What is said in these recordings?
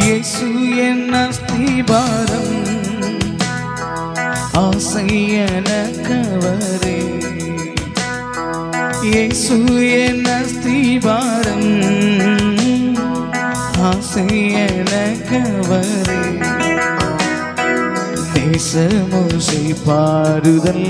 இயேசு என் அஸ்திபாரம். ஆசை கவரே இயேசு என் அஸ்திபாரம். ஆசை கவரே தேசமோசை பாருதல்.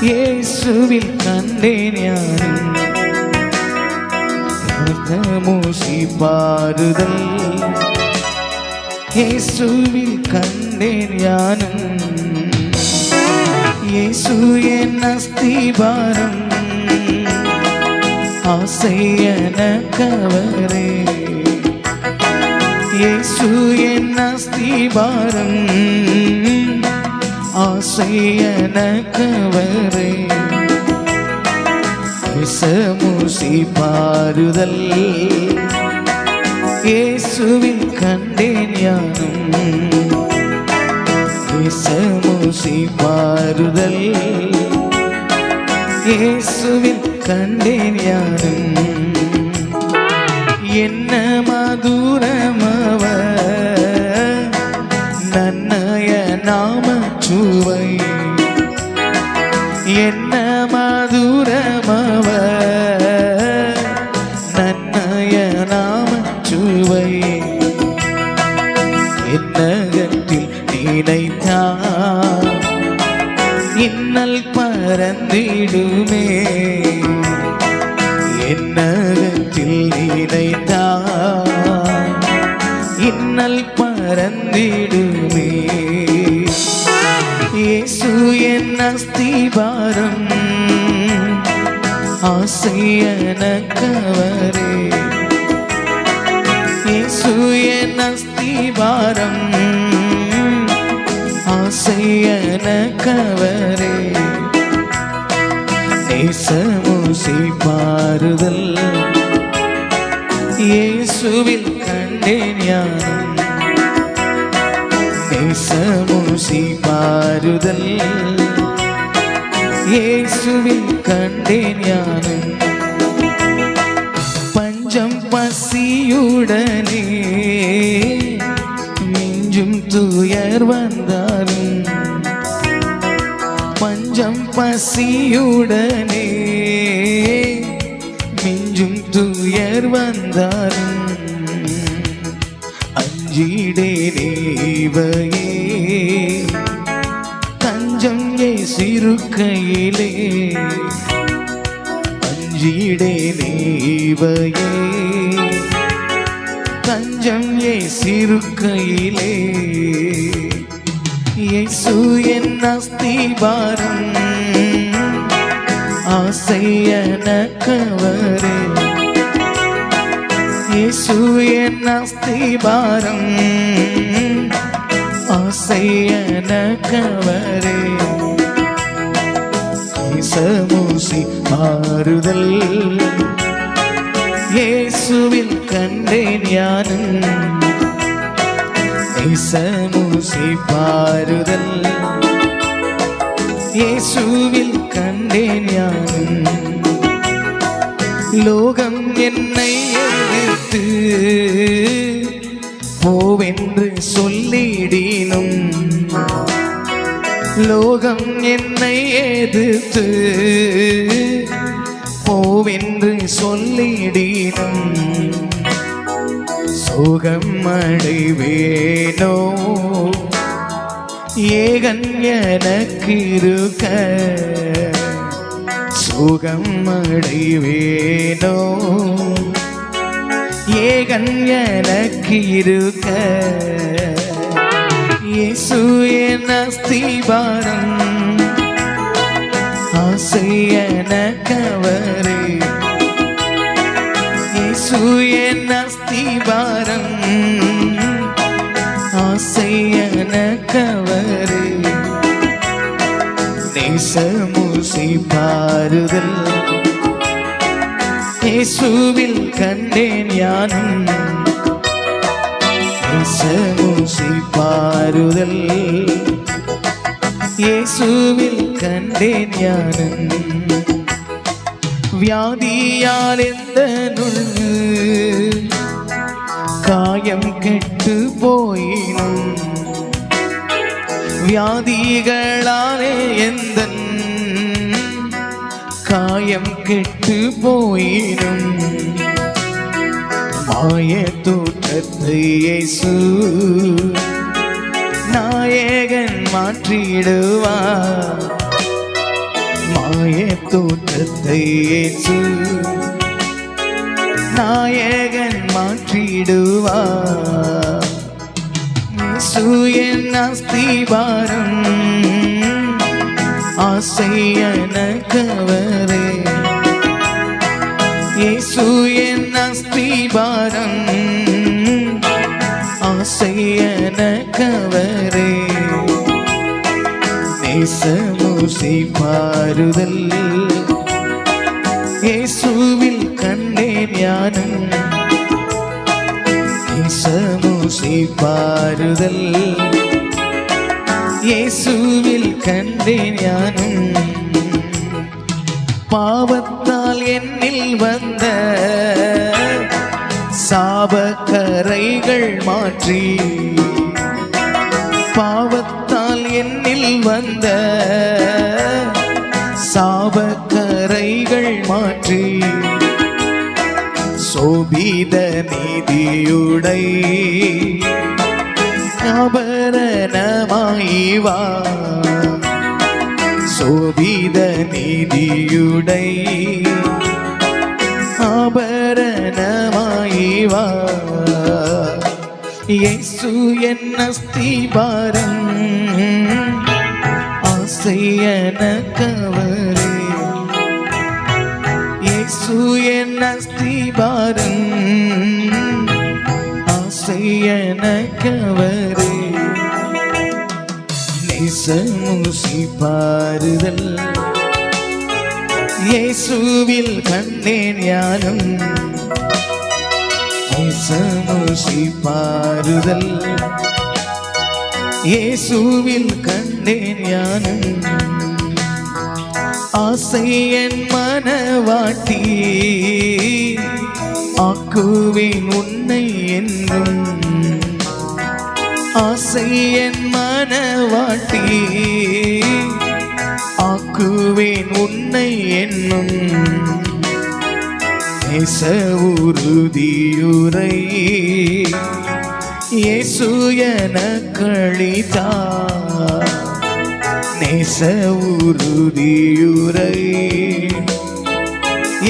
இயேசுவில் கண்டேன் யாரும். மூசி பாருதல். இயேசுவில் கண்டேன் யானும் இயேசு என் அஸ்திபாரம் ஆசையன கவரே. இயேசு என் அஸ்திபாரம் ஆசையன கவரே. விசமூசி பாருதல். இயேசுவில் கண்டேன் யானும். விசமூசி பாருதல். இயேசுவில் கண்டேன் யானும். என்ன மதுரமவ நன்னய நாம சுவை. என்ன பறந்திடுமே இயேசு என் அஸ்திபாரம் ஆசையன கவரே. இயேசு என் அஸ்திபாரம் ஆசையன கவரே. நேசமூசி பாருதல் இயேசுவில் கண்டேன் ஊசி பாருதல் இயேசுவில் கண்டேன் யானும் பஞ்சம் பசியுடனே மிஞ்சும் துயர் வந்தாலும் பஞ்சம் பசியுடனே மிஞ்சும் துயர் வந்தாலும் அஞ்சிடே நீவையே தஞ்சம் ஏ சிறுக்கையிலே அஞ்சிடே நீவையே. தஞ்சம் ஏ சிறுக்கையிலே இயேசு என் அஸ்திபாரம் ஆசை எனக்கவரே இயேசு என் அஸ்திபாரம் ஆசை எனக்கவரே இசமூசி மாறுதல். இயேசுவில் கண்டேன் யானும் இசமூசி பாருதல் இயேசுவில் கண்டேன் யானும் லோகம் என்னை எதிர்த்து போவென்று சொல்லிடினும். லோகம் என்னை எதிர்த்து போவென்று சொல்லிடினும். சுகம் அடைவேனோ? ஏகன் எனக்கிருக்க சுகம் அடைவேனோ? ஏகன் எனக்கு இருக்க. இயேசு என் அஸ்திபாரம். ஆசை எனக்கவரே இயேசு என் அஸ்திபாரம். ஆசை எனக்கவரே நேசமுசி பாருதல். இயேசுவில் கண்டேன் யானும். பாருதல் இயேசுவில் கண்டேன் யானும். வியாதியால் எந்த நுழு காயம் கெட்டு போயினும். வியாதிகளாலே எந்த மாயம் கெட்டு போயிடும் மாய தோற்றத்தை இயேசு நாயகன் மாற்றிடுவார் மாய தோற்றத்தை இயேசு நாயகன் மாற்றிடுவார் இயேசு என் அஸ்திபாரம் ஆசை எனக்கவரே இயேசு என் அஸ்திபாரம் ஆசை எனக்கவரே நேசமூசி பாருதல் இயேசுவில் கண்டேன் ஞானம் நேசமூசி பாருதல் இயேசுவில் கண்டேன் ஞானம் பாவத்தால் என்னில் வந்த சாபக்கரைகள் மாற்றி பாவத்தால் என்னில் வந்த சாபக்கரைகள் மாற்றி சோபித நீதியுடை ஆபரணமாயிவா சோபித நிதியுடை ஆபரணமாயிவா இயேசு என் அஸ்திபாரம் ஆசையன கவரே இயேசு என் அஸ்திபாரம் ஆசையன கவரே பாருதல் இயேசுவில் கண்டேன் ஞானம் நேசமுசி பாருதல் இயேசுவில் கண்டேன் ஞானம் ஆசை என் மனவாட்டி ஆக்குவேன் உன்னை என்றும். ஆசை என் மனவாட்டி. ஆக்குவேன் உன்னை என்னும். நேச உறுதியுரை. இயேசு என கழித்தா நேச உறுதியுரை.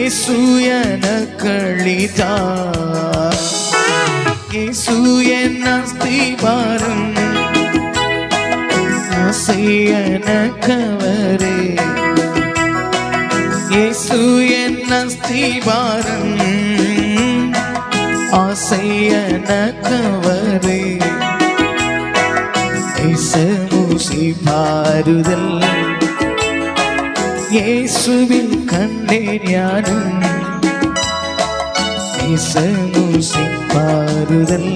இயேசு என கழித்தா இயேசு என் அஸ்திபாரம் ஆசையன கவரே. இயேசு என் அஸ்திபாரம் ஆசையன கவரே. இயேசுமுசி பாருதல். இயேசுவில் கண்டேன் ஞானம் இயேசுமுசி பாருதல்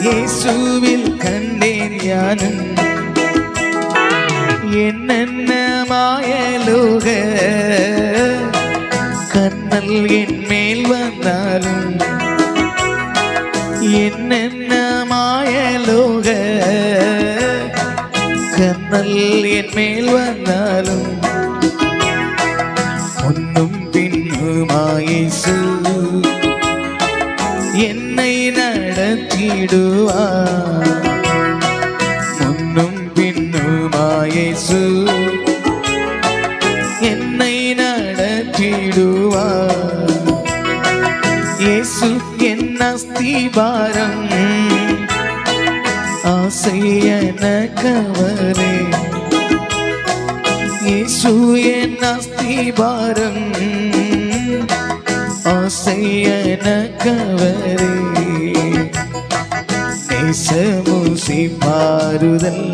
இயேசுவில் கண்டேன் ஞானம் என்னென்ன மாயலோக கண்ணல் என் மேல் வந்தாலும் என்னென்ன மாயலோக கண்ணல் என் மேல் வந்தாலும் முன்னும் பின்னுமாயேசு என்னை நடத்திடுவார். முன்னும் பின்னுமாயேசு என்னை நடத்திடுவார். இயேசு என் அஸ்திபாரம் ஆசையன கவரே இயேசு என் அஸ்திபாரம் ஆசையன கவரே நேசமுசி பாருதல்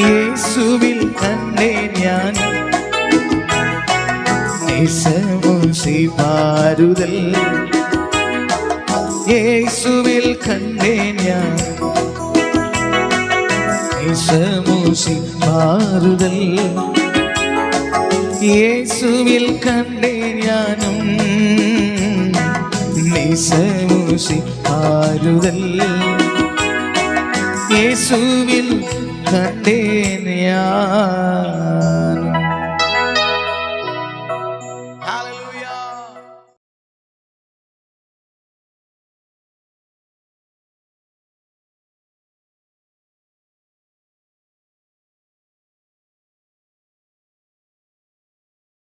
இயேசுவில் கண்டேன் ஞான நேசமுசி பாருதல் യേശുവിൽ കണ്ടേ ഞാൻ. വിഷമൂശി മാറുതൽ. യേശുവിൽ കണ്ടേ ഞാനും. നിശമൂശി മാറുതൽ. യേശുവിൽ കണ്ടേ ഞാൻ.